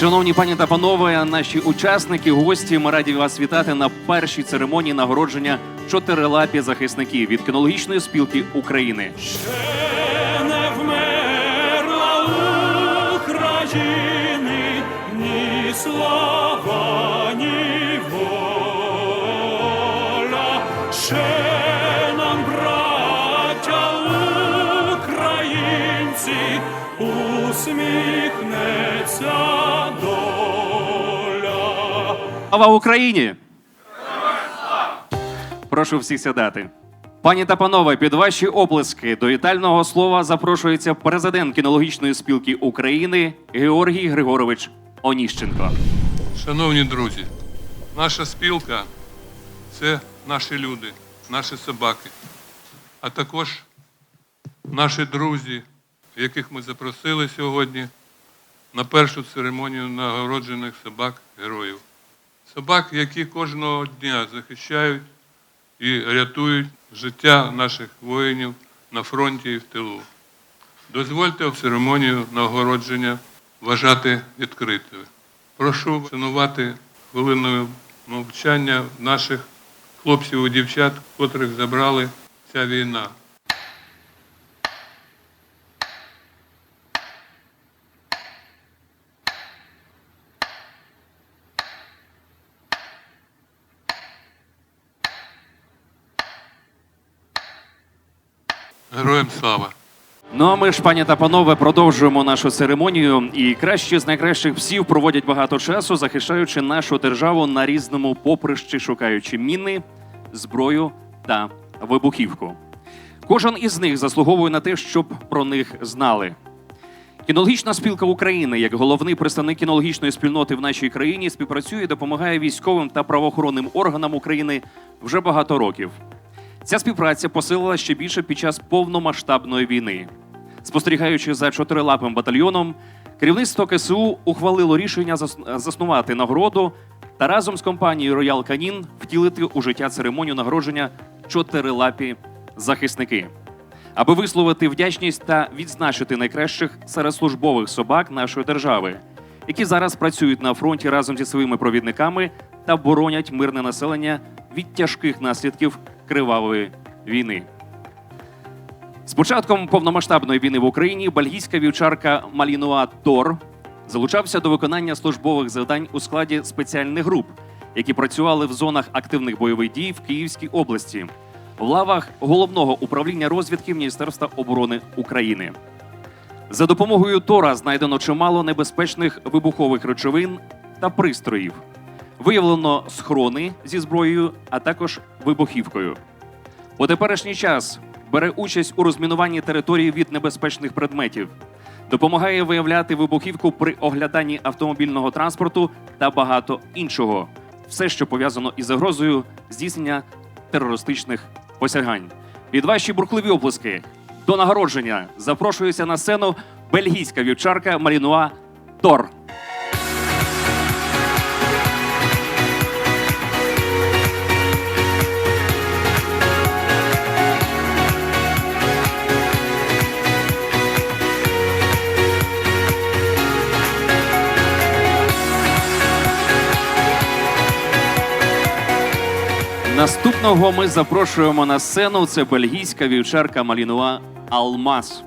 Шановні пані та панове, наші учасники, гості, ми раді вас вітати на першій церемонії нагородження чотирилапі захисників від кінологічної спілки України. Ще не вмерла. Ще нам, браття українці, усміхнеться. Слава Україні! Прошу всіх сідати. Пані та панове, під ваші оплески до вітального слова запрошується президент кінологічної спілки України Георгій Григорович Оніщенко. Шановні друзі, наша спілка це наші люди, наші собаки, а також наші друзі, яких ми запросили сьогодні на першу церемонію нагороджених собак героїв. Собак, які кожного дня захищають і рятують життя наших воїнів на фронті і в тилу. Дозвольте в церемонію нагородження вважати відкритою. Прошу шанувати хвилиною мовчання наших хлопців і дівчат, котрих забрали ця війна. Героям слава! Ну а ми ж, пані та панове, продовжуємо нашу церемонію. І кращі з найкращих псів проводять багато часу, захищаючи нашу державу на різному поприщі, шукаючи міни, зброю та вибухівку. Кожен із них заслуговує на те, щоб про них знали. Кінологічна спілка України, як головний представник кінологічної спільноти в нашій країні, співпрацює і допомагає військовим та правоохоронним органам України вже багато років. Ця співпраця посилила ще більше під час повномасштабної війни. Спостерігаючи за чотирилапим батальйоном, керівництво КСУ ухвалило рішення зас- заснувати нагороду та разом з компанією Роял Канін втілити у життя церемонію нагородження чотирилапі захисники, аби висловити вдячність та відзначити найкращих серед службових собак нашої держави, які зараз працюють на фронті разом зі своїми провідниками та боронять мирне населення від тяжких наслідків кривавої війни. З початком повномасштабної війни в Україні бельгійська вівчарка Малінуа Тор залучався до виконання службових завдань у складі спеціальних груп, які працювали в зонах активних бойових дій в Київській області, в лавах головного управління розвідки Міністерства оборони України. За допомогою Тора знайдено чимало небезпечних вибухових речовин та пристроїв. Виявлено схрони зі зброєю, а також вибухівкою. У теперішній час бере участь у розмінуванні території від небезпечних предметів, допомагає виявляти вибухівку при огляданні автомобільного транспорту та багато іншого. Все, що пов'язано із загрозою здійснення терористичних посягань. Під ваші бурхливі оплески до нагородження запрошується на сцену бельгійська вівчарка Марінуа Тор. Наступного ми запрошуємо на сцену. Це бельгійська вівчарка Малінуа Алмаз,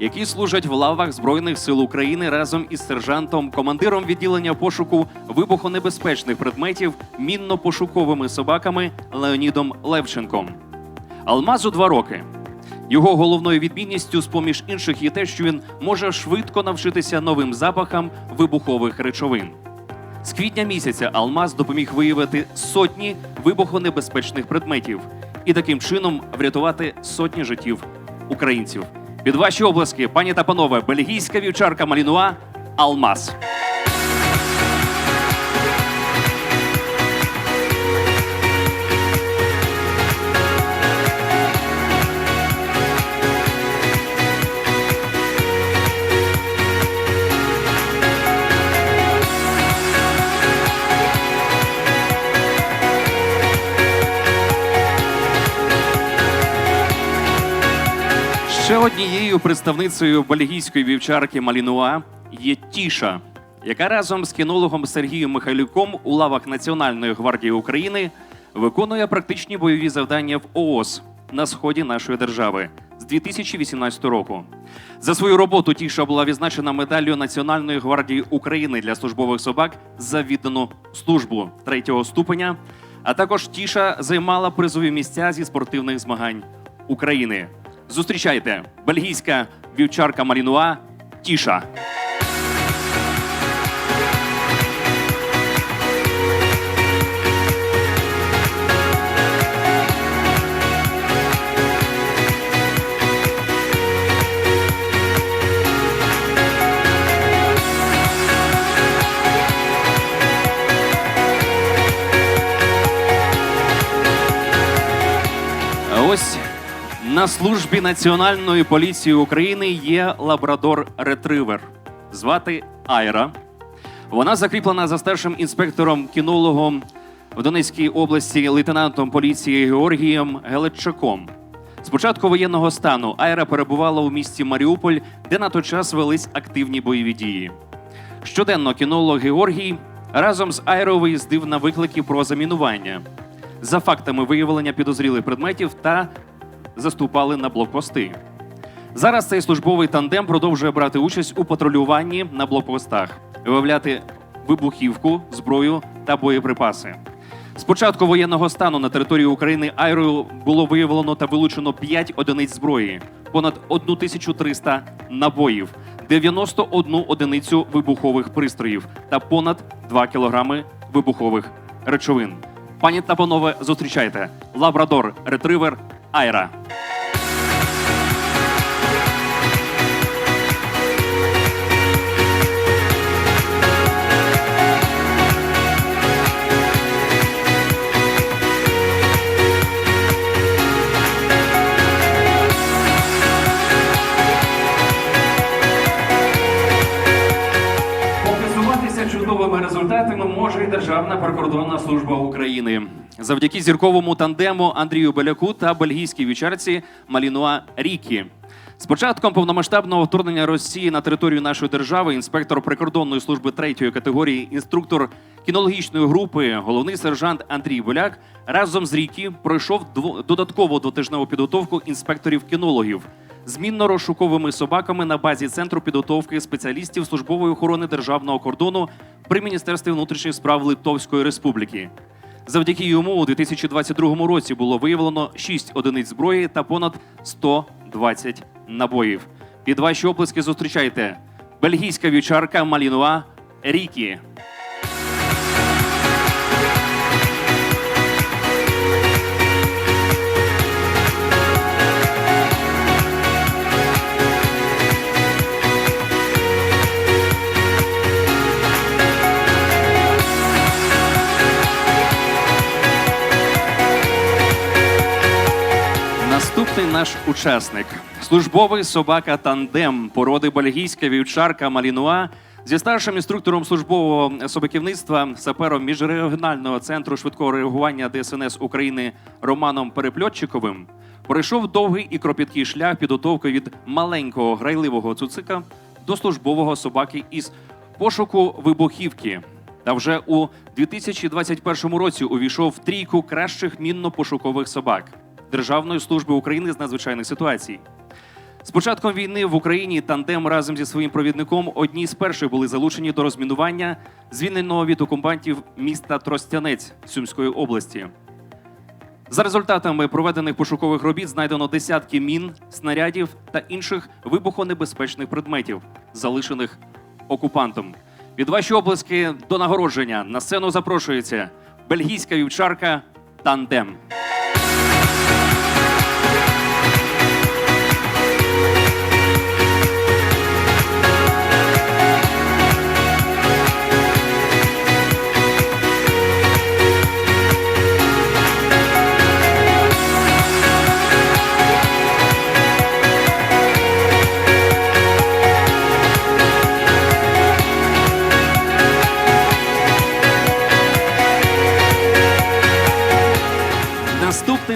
які служать в лавах Збройних сил України разом із сержантом, командиром відділення пошуку вибухонебезпечних предметів мінно-пошуковими собаками Леонідом Левченком. Алмазу два роки. Його головною відмінністю, з поміж інших, є те, що він може швидко навчитися новим запахам вибухових речовин. З квітня місяця Алмаз допоміг виявити сотні вибухонебезпечних предметів і таким чином врятувати сотні життів українців. Під ваші обласки, пані та панове, бельгійська вівчарка Малінуа Алмаз. Ще однією представницею бельгійської вівчарки Малінуа є Тіша, яка разом з кінологом Сергієм Михайлюком у лавах Національної гвардії України виконує практичні бойові завдання в ООС на сході нашої держави з 2018 року. За свою роботу Тіша була відзначена медаллю Національної гвардії України для службових собак за віддану службу третього ступеня. А також Тіша займала призові місця зі спортивних змагань України. Зустрічайте бельгійська вівчарка Марінуа Тіша. На службі Національної поліції України є лабрадор ретривер. Звати Айра. Вона закріплена за старшим інспектором кінологом в Донецькій області лейтенантом поліції Георгієм Гелетчаком. З початку воєнного стану Айра перебувала у місті Маріуполь, де на той час велись активні бойові дії. Щоденно кінолог Георгій разом з Айро виїздив на виклики про замінування за фактами виявлення підозрілих предметів та заступали на блокпости. Зараз цей службовий тандем продовжує брати участь у патрулюванні на блокпостах, виявляти вибухівку, зброю та боєприпаси. З початку воєнного стану на території України Айрою було виявлено та вилучено 5 одиниць зброї, понад 1300 набоїв, 91 одиницю вибухових пристроїв та понад 2 кілограми вибухових речовин. Пані та панове, зустрічайте лабрадор ретривер Айра. Державна прикордонна служба України. Завдяки зірковому тандему Андрію Беляку та бельгійській вічарці Малінуа Рікі. З початком повномасштабного вторгнення Росії на територію нашої держави інспектор прикордонної служби третьої категорії, інструктор кінологічної групи, головний сержант Андрій Боляк разом з Рікі пройшов додаткову двотижневу підготовку інспекторів-кінологів змінно-розшуковими собаками на базі центру підготовки спеціалістів службової охорони державного кордону при міністерстві внутрішніх справ Литовської Республіки. Завдяки йому у 2022 році було виявлено 6 одиниць зброї та понад 120 набоїв. Під ваші оплески зустрічайте бельгійська вівчарка Малінуа Рікі. Наступний наш учасник службовий собака тандем породи бельгійська вівчарка Малінуа зі старшим інструктором службового собаківництва, сапером міжрегіонального центру швидкого реагування ДСНС України Романом Перепльотчиковим пройшов довгий і кропіткий шлях підготовки від маленького грайливого цуцика до службового собаки із пошуку вибухівки. Та вже у 2021 році увійшов в трійку кращих мінно-пошукових собак Державної служби України з надзвичайних ситуацій. З початком війни в Україні тандем разом зі своїм провідником одні з перших були залучені до розмінування звільненого від окупантів міста Тростянець Сумської області. За результатами проведених пошукових робіт знайдено десятки мін, снарядів та інших вибухонебезпечних предметів, залишених окупантом. Від ваші облески до нагородження на сцену запрошується бельгійська вівчарка Тандем.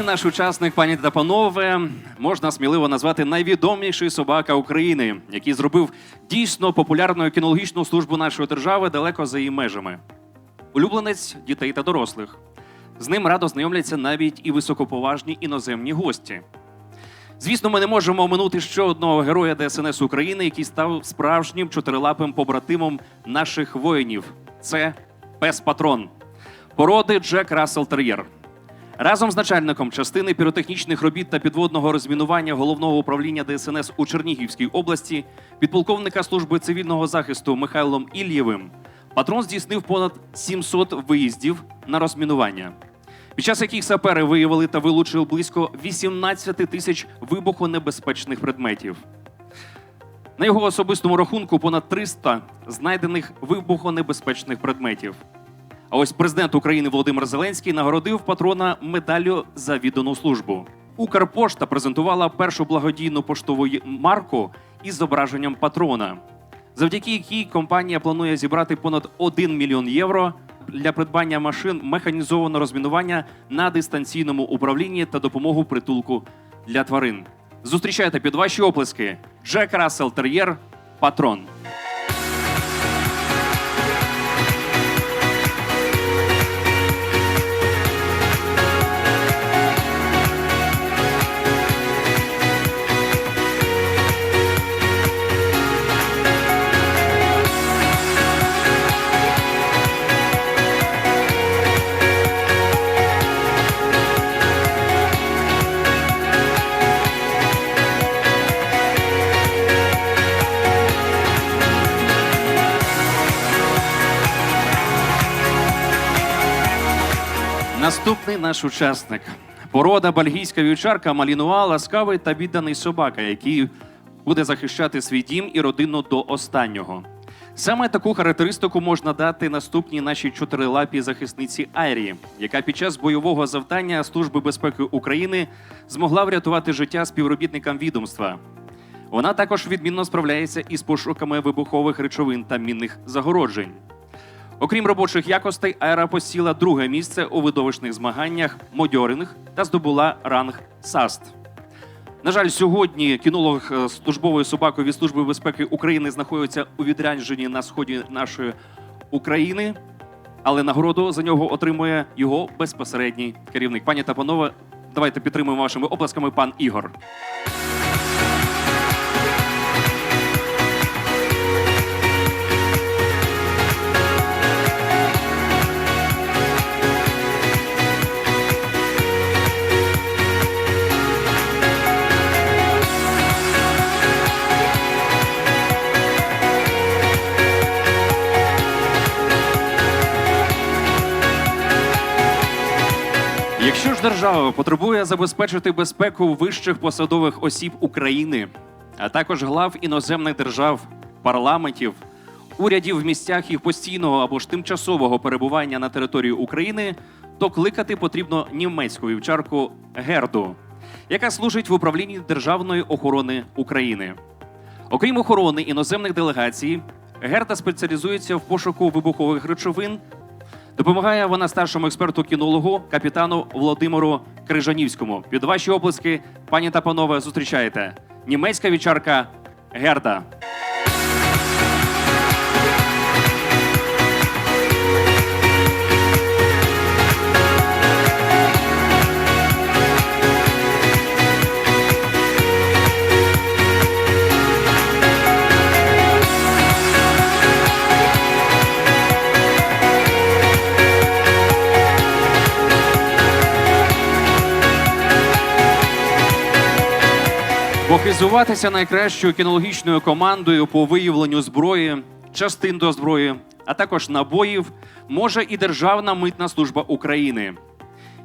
Наш учасник, пані та панове, можна сміливо назвати найвідоміший собака України, який зробив дійсно популярну кінологічну службу нашої держави далеко за її межами. Улюбленець дітей та дорослих. З ним радо знайомляться навіть і високоповажні іноземні гості. Звісно, ми не можемо оминути ще одного героя ДСНС України, який став справжнім чотирилапим побратимом наших воїнів. Це пес Патрон, породи Джек Рассел Тер'єр. Разом з начальником частини піротехнічних робіт та підводного розмінування головного управління ДСНС у Чернігівській області, підполковника служби цивільного захисту Михайлом Ільєвим, патрон здійснив понад 700 виїздів на розмінування, під час яких сапери виявили та вилучили близько 18 тисяч вибухонебезпечних предметів. На його особистому рахунку понад 300 знайдених вибухонебезпечних предметів. А ось президент України Володимир Зеленський нагородив патрона медаллю за віддану службу. Укрпошта презентувала першу благодійну поштову марку із зображенням патрона, завдяки якій компанія планує зібрати понад 1 мільйон євро для придбання машин механізованого розмінування на дистанційному управлінні та допомогу притулку для тварин. Зустрічайте під ваші оплески Джек Рассел Тер'єр Патрон. Наступний наш учасник. Порода бельгійська вівчарка Малінуа ласкавий та відданий собака, який буде захищати свій дім і родину до останнього. Саме таку характеристику можна дати наступній нашій чотирилапій захисниці Айрі, яка під час бойового завдання Служби безпеки України змогла врятувати життя співробітникам відомства. Вона також відмінно справляється із пошуками вибухових речовин та мінних загороджень. Окрім робочих якостей, Айра посіла друге місце у видовищних змаганнях модьоринг та здобула ранг САСТ. На жаль, сьогодні кінолог е, з службовою собакою від Служби безпеки України знаходиться у відрядженні на сході нашої України, але нагороду за нього отримує його безпосередній керівник. Пані та панове, давайте підтримуємо вашими оплесками пан Ігор. Держава потребує забезпечити безпеку вищих посадових осіб України, а також глав іноземних держав, парламентів, урядів в місцях їх постійного або ж тимчасового перебування на території України, то кликати потрібно німецьку вівчарку Герду, яка служить в управлінні Державної охорони України. Окрім охорони іноземних делегацій, Герда спеціалізується в пошуку вибухових речовин. Допомагає вона старшому експерту кінологу капітану Володимиру Крижанівському. Під ваші оплески, пані та панове, зустрічаєте німецька вічарка Герда. Похизуватися найкращою кінологічною командою по виявленню зброї, частин до зброї, а також набоїв може і Державна митна служба України.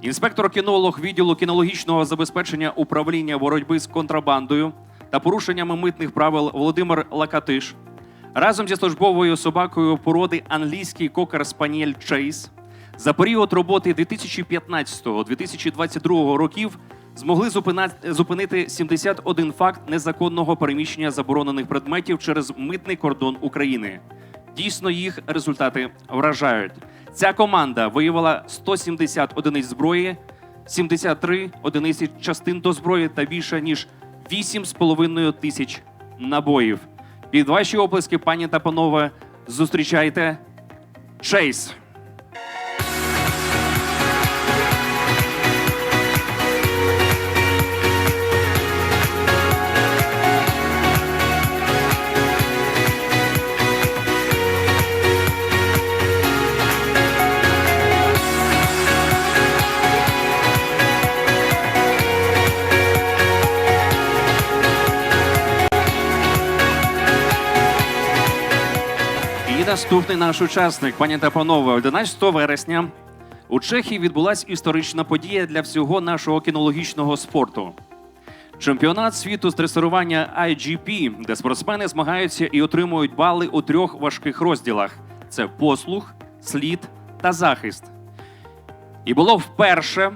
Інспектор-кінолог відділу кінологічного забезпечення управління боротьби з контрабандою та порушеннями митних правил Володимир Лакатиш разом зі службовою собакою породи англійський кокер Спаніель Чейз за період роботи 2015-2022 років змогли зупинити 71 факт незаконного переміщення заборонених предметів через митний кордон України. Дійсно, їх результати вражають. Ця команда виявила 170 одиниць зброї, 73 одиниці частин до зброї та більше ніж 8,5 тисяч набоїв. Під ваші оплески, пані та панове, зустрічайте Чейз. Наступний наш учасник, пані та панове, 11 вересня у Чехії відбулася історична подія для всього нашого кінологічного спорту. Чемпіонат світу з дресирування IGP, де спортсмени змагаються і отримують бали у трьох важких розділах: це послуг, слід та захист. І було вперше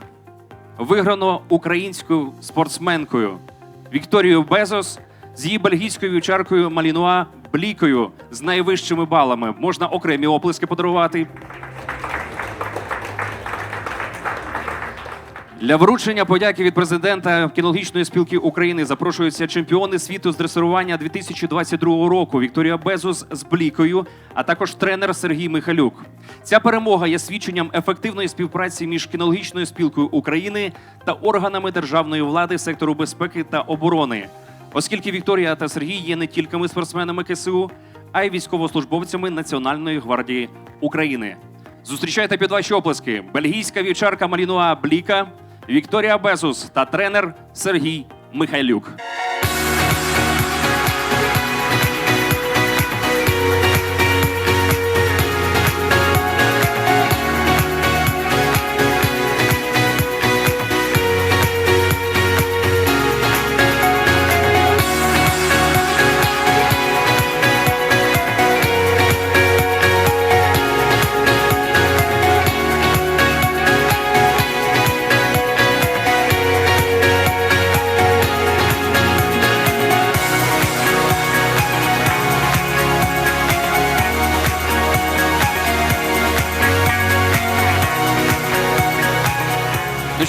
виграно українською спортсменкою Вікторією Безос з її бельгійською вівчаркою Малінуа Блікою з найвищими балами. Можна окремі оплески подарувати. Для вручення подяки від президента кінологічної спілки України запрошуються чемпіони світу з дресирування 2022 року Вікторія Безус з Блікою, а також тренер Сергій Михалюк. Ця перемога є свідченням ефективної співпраці між кінологічною спілкою України та органами державної влади сектору безпеки та оборони. Оскільки Вікторія та Сергій є не тільки спортсменами КСУ, а й військовослужбовцями Національної гвардії України. Зустрічайте під ваші оплески бельгійська вівчарка Малінуа Бліка, Вікторія Безус та тренер Сергій Михайлюк.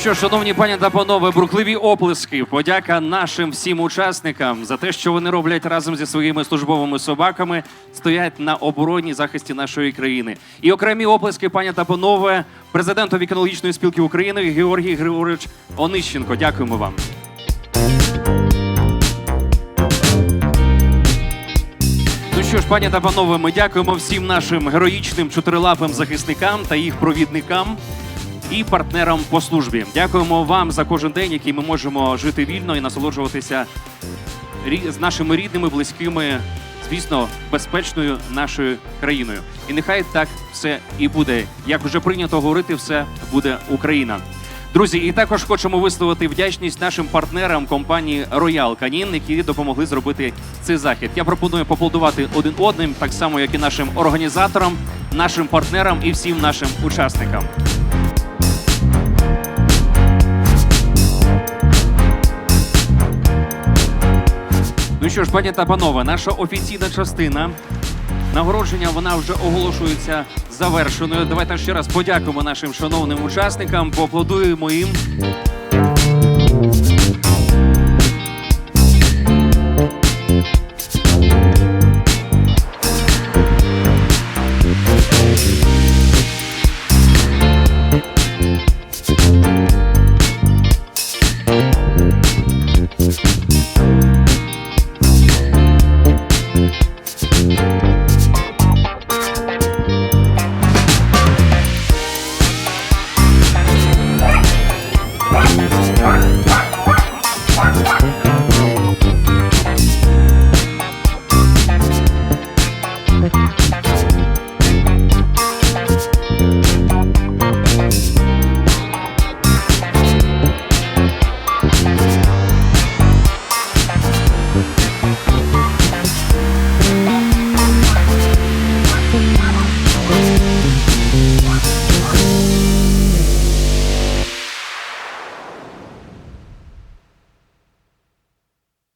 Що, шановні пані та панове, бурхливі оплески. Подяка нашим всім учасникам за те, що вони роблять разом зі своїми службовими собаками, стоять на обороні захисті нашої країни. І окремі оплески, пані та панове, президенту екологічної спілки України Георгій Григорович Онищенко. Дякуємо вам. Ну що ж, пані та панове, ми дякуємо всім нашим героїчним чотирилапим захисникам та їх провідникам і партнерам по службі. Дякуємо вам за кожен день, який ми можемо жити вільно і насолоджуватися з нашими рідними, близькими, звісно, безпечною нашою країною. І нехай так все і буде. Як вже прийнято говорити, все буде Україна. Друзі, і також хочемо висловити вдячність нашим партнерам компанії Royal Canin, які допомогли зробити цей захід. Я пропоную поаплодувати один одним, так само як і нашим організаторам, нашим партнерам і всім нашим учасникам. Ну що ж, пані та панове, наша офіційна частина нагородження вона вже оголошується завершеною. Давайте ще раз подякуємо нашим шановним учасникам, поаплодуємо їм.